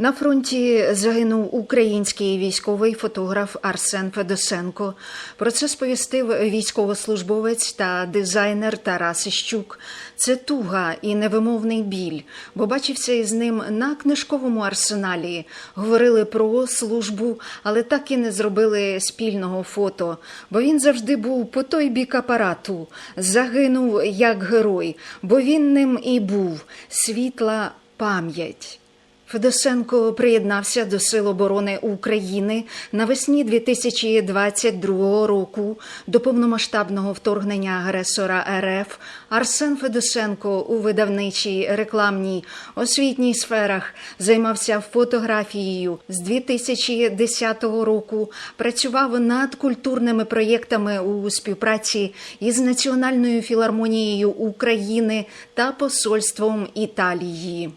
На фронті загинув український військовий фотограф Арсен Федосенко. Про це сповістив військовослужбовець та дизайнер Тарас Іщук. Це туга і невимовний біль, бо бачився із ним на книжковому арсеналі. Говорили про службу, але так і не зробили спільного фото, бо він завжди був по той бік апарату. Загинув як герой, бо він ним і був світла пам'ять. Федосенко приєднався до Сил оборони України навесні 2022 року до повномасштабного вторгнення агресора РФ. Арсен Федосенко у видавничій, рекламній, освітній сферах займався фотографією. З 2010 року працював над культурними проєктами у співпраці із Національною філармонією України та Посольством Італії.